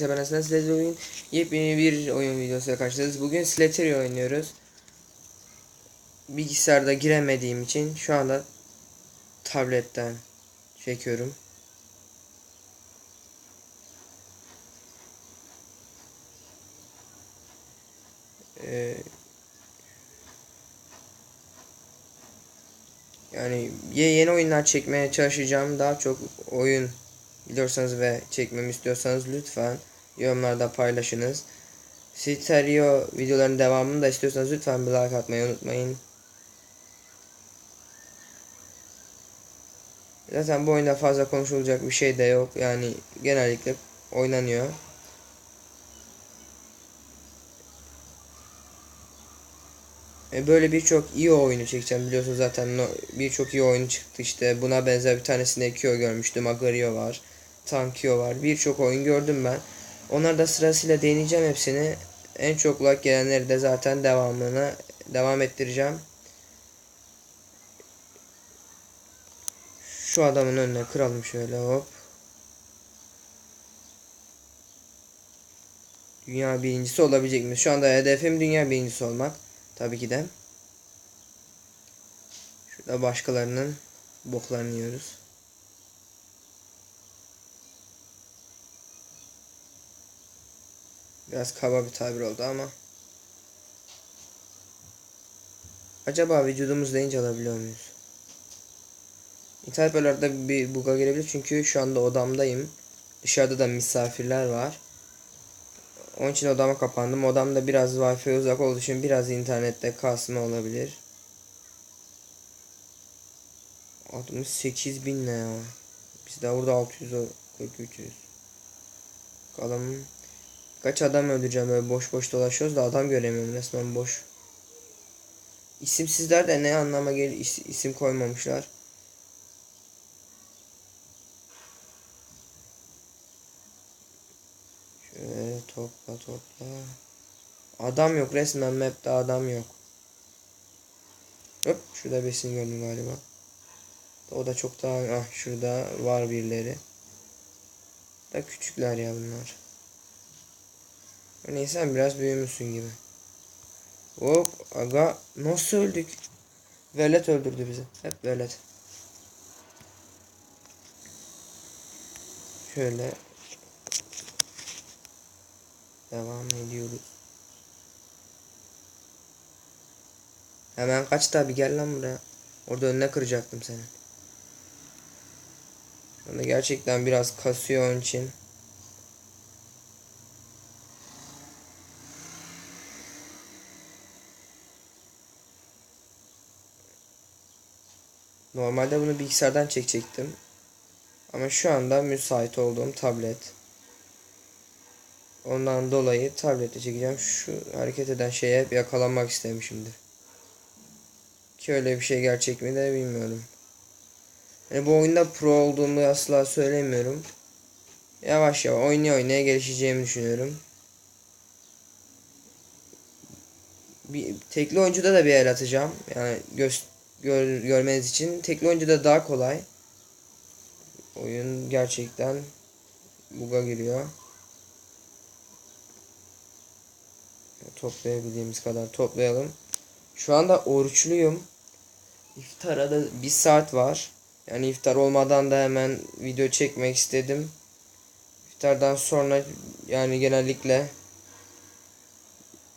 Ben aslında sizlerle bugün yepyeni bir oyun videosuyla karşınızdayız. Bugün Slattery oynuyoruz. Bilgisayarda giremediğim için şu anda tabletten çekiyorum. Ee, yani ye- yeni oyunlar çekmeye çalışacağım. Daha çok oyun biliyorsanız ve çekmemi istiyorsanız lütfen yorumlarda paylaşınız. Stereo videoların devamını da istiyorsanız lütfen bir like atmayı unutmayın. Zaten bu oyunda fazla konuşulacak bir şey de yok. Yani genellikle oynanıyor. E, Böyle birçok iyi oyunu çekeceğim biliyorsunuz zaten birçok iyi oyun çıktı işte buna benzer bir tanesinde Kyo görmüştüm Agario var Tankyo var birçok oyun gördüm ben onları da sırasıyla deneyeceğim hepsini en çok like gelenleri de zaten devamını devam ettireceğim şu adamın önüne kıralım şöyle hop Dünya birincisi olabilecek mi? Şu anda hedefim dünya birincisi olmak. Tabii ki de. Şurada başkalarının boklarını yiyoruz. Biraz kaba bir tabir oldu ama. Acaba vücudumuz deyince alabiliyor muyuz? İnternet bölümlerde bir buga gelebilir çünkü şu anda odamdayım. Dışarıda da misafirler var. Onun için odama kapandım. Odamda biraz Wi-Fi uzak olduğu için biraz internette kasma olabilir. 68 bin ne ya? Biz de burada 600 o- 4300. Bakalım. Kaç adam öldüreceğim böyle boş boş dolaşıyoruz da adam göremiyorum resmen boş. İsimsizler de ne anlama gelir is- isim koymamışlar. Şöyle topla topla. Adam yok resmen map'te adam yok. Hop şurada besin gördüm galiba. O da çok daha ah şurada var birileri. Da küçükler ya bunlar. Neyse sen biraz büyümüşsün gibi. Hop aga nasıl öldük? Velet öldürdü bizi. Hep velet. Şöyle Devam ediyoruz. Hemen kaç tabi gel lan buraya. Orada önüne kıracaktım seni. Şu anda gerçekten biraz kasıyor onun için. Normalde bunu bilgisayardan çekecektim. Ama şu anda müsait olduğum tablet. Ondan dolayı tablete çekeceğim. Şu hareket eden şeye hep yakalanmak istemişimdir. Ki öyle bir şey gerçek mi de bilmiyorum. Yani bu oyunda pro olduğumu asla söylemiyorum. Yavaş yavaş oynaya oynaya gelişeceğimi düşünüyorum. Bir, tekli oyuncuda da bir el atacağım. Yani göz, gör, görmeniz için. Tekli oyuncuda daha kolay. Oyun gerçekten buga giriyor. Toplayabildiğimiz kadar toplayalım. Şu anda oruçluyum. İftara da bir saat var. Yani iftar olmadan da hemen video çekmek istedim. İftardan sonra yani genellikle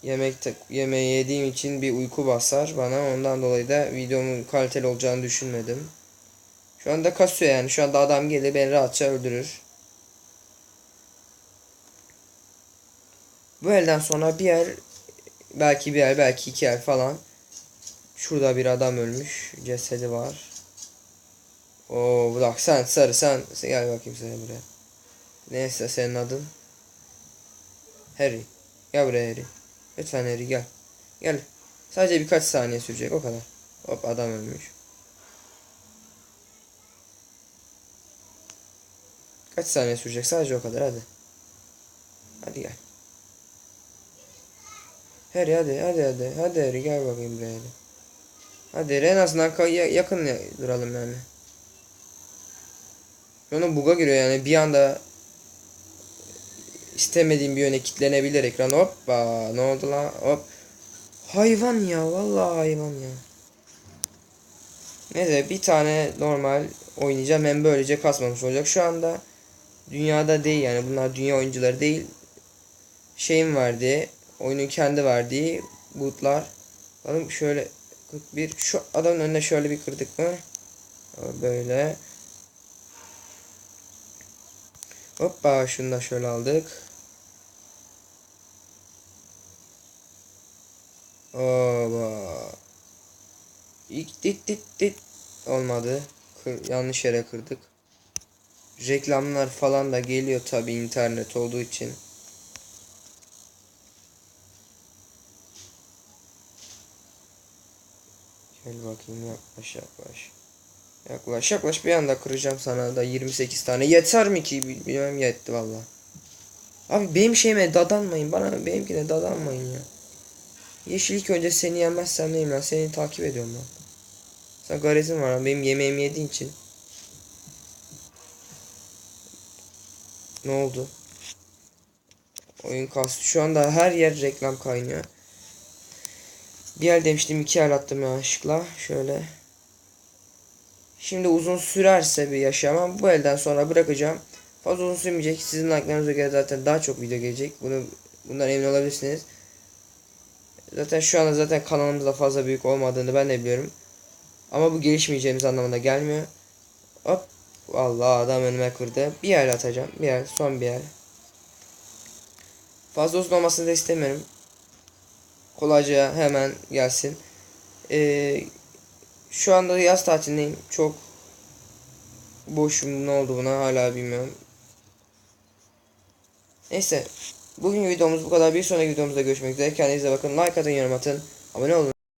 yemek yemeği yediğim için bir uyku basar bana. Ondan dolayı da videomun kaliteli olacağını düşünmedim. Şu anda kasıyor yani. Şu anda adam gelir beni rahatça öldürür. Bu elden sonra bir yer belki bir yer belki iki yer falan. Şurada bir adam ölmüş. Cesedi var. Oo bırak sen sarı sen, sen gel bakayım sen buraya. Neyse senin adın. Harry. Gel buraya Harry. Lütfen Harry gel. Gel. Sadece birkaç saniye sürecek o kadar. Hop adam ölmüş. Kaç saniye sürecek sadece o kadar hadi. Hadi gel. Harry hadi hadi hadi. Hadi Harry gel bakayım buraya hadi. Hadi en azından yakın ya- duralım yani. Onun buga giriyor yani bir anda istemediğim bir yöne kilitlenebilir ekran. Hoppa ne oldu lan? Hop. Hayvan ya vallahi hayvan ya. Neyse bir tane normal oynayacağım hem böylece kasmamış olacak. Şu anda dünyada değil yani bunlar dünya oyuncuları değil. Şeyin verdiği, oyunun kendi verdiği bootlar. Bakalım şöyle 41 şu adamın önüne şöyle bir kırdık mı? Böyle. Hoppa şunu da şöyle aldık. Oba. İlk dit dit dit olmadı. Kır, yanlış yere kırdık. Reklamlar falan da geliyor tabi internet olduğu için. Gel bakayım yaklaş yaklaş. Yaklaş yaklaş bir anda kıracağım sana da 28 tane. Yeter mi ki bilmem yetti valla. Abi benim şeyime dadanmayın bana benimkine dadanmayın ya. Yeşil ilk önce seni yemezsem neyim ben seni takip ediyorum ben. Sen garezin var lan benim yemeğimi yediğin için. Ne oldu? Oyun kastı. Şu anda her yer reklam kaynıyor. Bir el demiştim iki el attım yanlışlıkla. Şöyle. Şimdi uzun sürerse bir yaşamam. Bu elden sonra bırakacağım. Fazla uzun sürmeyecek. Sizin like'larınıza göre zaten daha çok video gelecek. Bunu bundan emin olabilirsiniz. Zaten şu anda zaten kanalımızda fazla büyük olmadığını ben de biliyorum. Ama bu gelişmeyeceğimiz anlamına gelmiyor. Hop. Vallahi adam önüme kırdı. Bir el atacağım. Bir el. Son bir el. Fazla uzun olmasını da istemiyorum. Kolayca hemen gelsin. Ee, şu anda yaz tatilindeyim. Çok boşum ne oldu buna hala bilmiyorum. Neyse. Bugün videomuz bu kadar. Bir sonraki videomuzda görüşmek üzere. Kendinize bakın. Like atın, yorum atın. Abone olun.